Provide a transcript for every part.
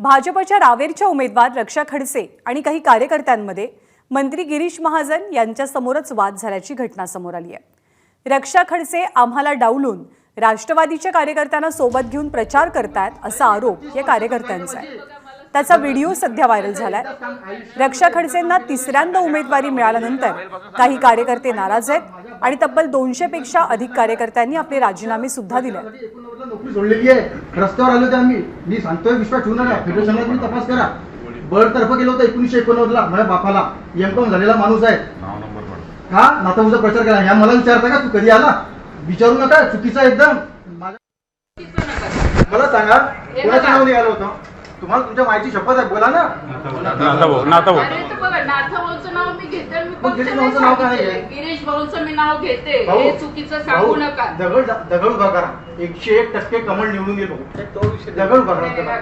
भाजपच्या रावेरच्या उमेदवार रक्षा खडसे आणि काही कार्यकर्त्यांमध्ये मंत्री गिरीश महाजन यांच्यासमोरच वाद झाल्याची घटना समोर आली आहे. रक्षा खडसे आम्हाला डावलून राष्ट्रवादीच्या कार्यकर्त्यांना सोबत घेऊन प्रचार करतायत असा आरोप या कार्यकर्त्यांचा आहे. त्याचा व्हिडिओ सध्या व्हायरल झालाय. रक्षा खडसेंना तिसऱ्यांदा उमेदवारी मिळाल्यानंतर काही कार्यकर्ते नाराज आहेत आणि तब्बल दोनशे पेक्षा अधिक कार्यकर्त्यांनी आपले राजीनामे सुद्धा दिले आहेत. एकोणनव्वदला नोकरी सोडलेली आहे. रस्त्यावर आलो होते आम्ही. मी सांगतोय विश्वास ठेवू नका. फेडरेशनला तुम्ही तपास करा. बळतर्फ गेलो होतं एकोणीसशे एकोणनव्वदला. माझ्या बापाला. एम कॉम झालेला माणूस आहे. हा नाताऊचा प्रचार केला. ह्या मला विचारता का? तू कधी आला? विचारू नका. चुकीचा एकदम. मला सांगा कोणाचं नाव निघालं होतं? तुम्हाला तुमच्या माहिती शपथ आहे बोला ना नाथा भाऊ नाथा भाऊ अरे तर बघा नाथा भाऊचं नाव मी घेते मी मग फक्त गिरीश भाऊचं नाव काय सांगितलंय. आहे? गिरीश भाऊचं मी नाव घेते हे चुकीचं सांगू नका. दगड दगड उभा करा एकशे एक टक्के कमळ निवडून भाऊ दगड उभा करा.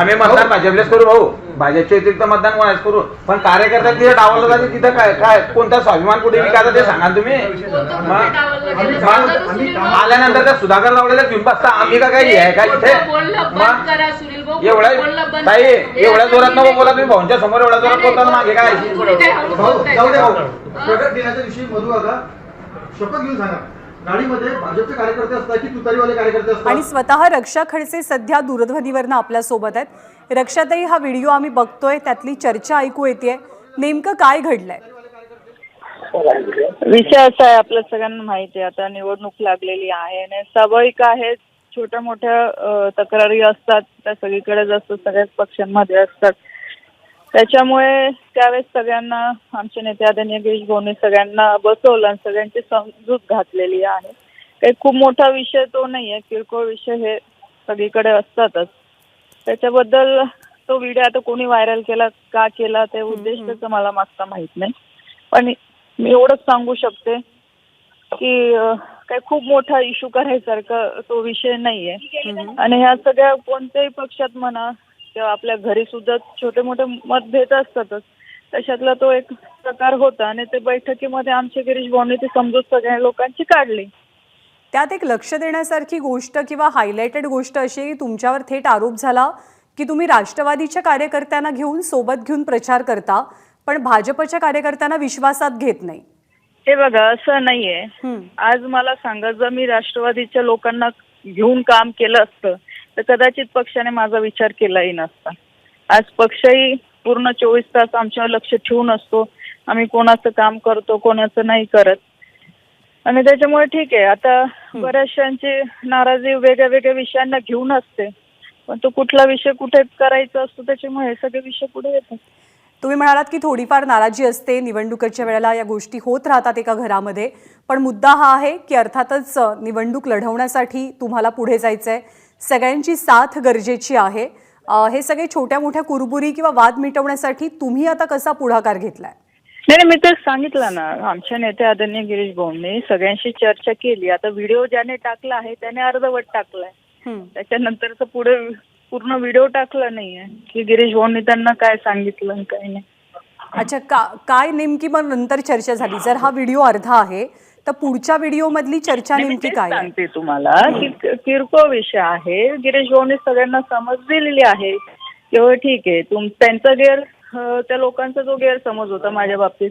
आम्ही मतदान भाजपलेच करू भाऊ. भाजपच्या व्यतिरिक्त मतदान कोणाच करू. पण कार्यकर्ता तिथे डावलं जाते तिथं काय काय कोणता स्वाभिमान कुठे विकायचा ते सांगा तुम्ही. आल्यानंतर त्या सुधाकर लावलेल्या घेऊन बसता. आम्ही का काही आहे का इथे? खोटं बोलणं बंद मग? करा सुनील भाऊ एवढ्या ताई एवढ्या जोरात नको मी बोला तुम्ही. भाऊंच्या समोर एवढ्या जोरात नाही, बोलताना मागे काय प्रकट दिनाच्या दिवशी मधू आता शपथ घेऊन सांगा गाडीमध्ये भाजपचे कार्यकर्ते असतात की तुतारीवाले कार्यकर्ते असतात? आणि स्वतः रक्षा खडसे सध्या दूरध्वनीवरनं आपल्यासोबत आहेत. रक्षाताई हा व्हिडिओ आम्ही बघतोय त्यातली चर्चा ऐकू येते नेमकं काय घडलंय? विषय असा आहे आपल्या सगळ्यांना माहिती आहे. आता निवडणूक लागलेली आहे आणि स्वाभाविक आहे. छोट्या मोठ्या तक्रारी असतात. त्या सगळीकडेच असतात. सगळ्याच पक्षांमध्ये असतात. त्याच्यामुळे त्यावेळेस सगळ्यांना आमचे नेते आदरणीय गिरीश भाऊनी सगळ्यांना बसवलं आणि सगळ्यांची समजूत घातलेली आहे. काही खूप मोठा विषय तो नाही आहे किरकोळ विषय हे सगळीकडे असतातच. त्याच्याबद्दल तो व्हिडिओ आता कोणी व्हायरल केला का केला ते उद्देश त्याचा मला मागचा माहीत नाही. पण मी एवढंच सांगू शकते की काही खूप मोठा इश्यू करायसारखा तो विषय नाहीये. आणि ह्या सगळ्या कोणत्याही पक्षात म्हणा किंवा आपल्या घरी सुद्धा छोटे मोठे मतभेद असतातच. त्याच्यातला तो एक प्रकार होता आणि ते बैठकीमध्ये आमच्या गिरीश भाऊनी ती समजूत सगळ्या लोकांची काढली. त्यात एक लक्ष देण्यासारखी गोष्ट किंवा हायलाइटेड गोष्ट अशी की तुमच्यावर थेट आरोप झाला की तुम्ही राष्ट्रवादीच्या कार्यकर्त्यांना घेऊन सोबत घेऊन प्रचार करता पण भाजपच्या कार्यकर्त्यांना विश्वासात घेत नाही. हे बघा असं नाहीये. आज मला सांगा जर मी राष्ट्रवादीच्या लोकांना घेऊन काम केलं असतं तर कदाचित पक्षाने माझा विचार केलाही नसता. आज पक्षही पूर्ण चोवीस तास आमच्यावर लक्ष ठेवून असतो. आम्ही कोणाचं काम करतो कोणाचं नाही करत. आणि त्याच्यामुळे ठीक आहे. आता बऱ्याचशांची नाराजी वेगळ्या वेगळ्या विषयांना घेऊन असते. पण तो कुठला विषय कुठे करायचा असतो त्याच्यामुळे हे सगळे विषय पुढे येतात. तुम्ही म्हणालात की थोडीफार नाराजी असते. निवडणुकीच्या वेळेला या गोष्टी होत राहतात एका घरामध्ये. पण मुद्दा हा आहे की अर्थातच निवडणूक लढवण्यासाठी तुम्हाला पुढे जायचं आहे सगळ्यांची साथ गरजेची आहे. हे सगळे छोट्या मोठ्या कुरबुरी किंवा वाद मिटवण्यासाठी तुम्ही आता कसा पुढाकार घेतलाय? नाही नाही, मी तेच सांगितलं ना आमच्या नेते आदरणीय गिरीश भाऊंनी सगळ्यांशी चर्चा केली. आता व्हिडिओ ज्याने टाकला आहे त्याने अर्धवट टाकलाय. हम्म. त्याच्यानंतरच पुढे पूर्ण व्हिडिओ टाकला नाहीये की गिरीश भाऊंनी त्यांना काय सांगितलं काय नाही. अच्छा का काय नेमकी मग नंतर चर्चा झाली? जर हा व्हिडिओ अर्धा आहे तर पुढच्या व्हिडिओमधली चर्चा नेमकी काय सांगते तुम्हाला की किरकोळ विषय आहे. गिरीश भाऊंनी सगळ्यांना समज दिलेली आहे की हो ठीक आहे तुम त्यांचा गैर त्या लोकांचा जो गैरसमज होता माझ्या बाबतीत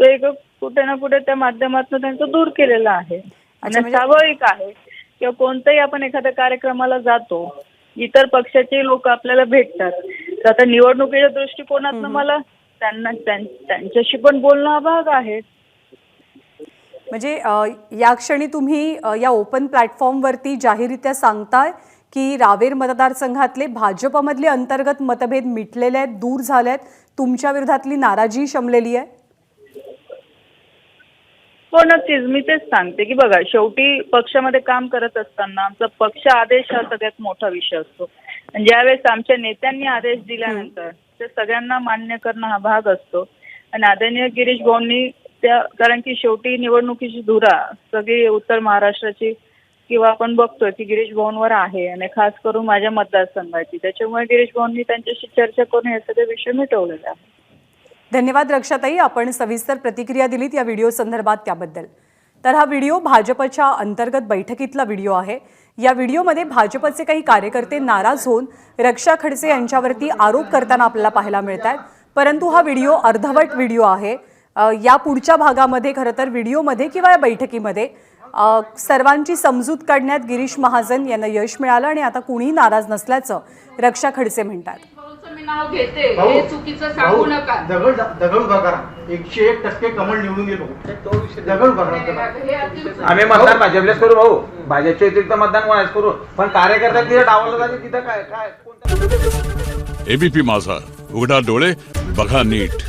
तो एक कुठे ना कुठे त्या माध्यमातून त्यांचा दूर केलेला आहे. आणि म्हणजे- स्वाभाविक आहे किंवा कोणत्याही आपण एखाद्या कार्यक्रमाला जातो इतर पक्षाचे लोक आपल्याला भेटतात. तर आता निवडणुकीच्या दृष्टिकोनातनं मला त्यांना त्यां- त्यांच्याशी पण बोलणं हा भाग आहे. म्हणजे या क्षणी तुम्ही या ओपन प्लॅटफॉर्मवरती जाहीररित्या सांगताय की रावेर मतदारसंघातले भाजपमधले अंतर्गत मतभेद मिटलेले आहेत दूर झाले आहेत तुमच्या विरोधातली नाराजी शमलेली आहे? हो नक्कीच. मी तेच सांगते की बघा शेवटी पक्षामध्ये काम करत असताना आमचा पक्ष आदेश हा सगळ्यात मोठा विषय असतो. ज्यावेळेस आमच्या नेत्यांनी आदेश दिल्यानंतर ते सगळ्यांना मान्य करणं हा भाग असतो. आणि आदरणीय गिरीश भाऊंनी त्या कारण की शेवटी निवडणुकीची धुरा सगळी उत्तर महाराष्ट्राची किंवा आपण बघतोय की गिरीश भवनवर आहे आणि खास करून माझ्या मतदारसंघाची. त्याच्यामुळे गिरीश भवननी त्यांच्याशी चर्चा करून हे सगळे विषय मिटवलेले आहे धन्यवाद रक्षाताई. आपण सविस्तर प्रतिक्रिया दिलीत या व्हिडिओ संदर्भात त्याबद्दल. तर हा व्हिडिओ भाजपच्या अंतर्गत बैठकीतला व्हिडिओ आहे. या व्हिडिओमध्ये भाजपचे काही कार्यकर्ते नाराज होऊन रक्षा खडसे यांच्यावरती आरोप करताना आपल्याला पाहायला मिळत आहेत परंतु हा व्हिडिओ अर्धवट व्हिडिओ आहे. या पुढच्या भागामध्ये खरं तर व्हिडिओमध्ये किंवा या बैठकीमध्ये अ, सर्वांची समजूत काढण्यात गिरीश महाजन यांना यश मिळालं आणि आता कुणीही नाराज नसल्याचं रक्षा खडसे म्हणतात. एकशे एक टक्के निवडून गेलो दगड आम्ही मतदान भाजपलेच करू भाऊ. भाजपच्या व्यतिरिक्त मतदान कोणाच करू. पण कार्यकर्ता तिथे डावलं जाते तिथं काय काय कोणत्या एबीपी माझा. उघडा डोळे बघा नीट.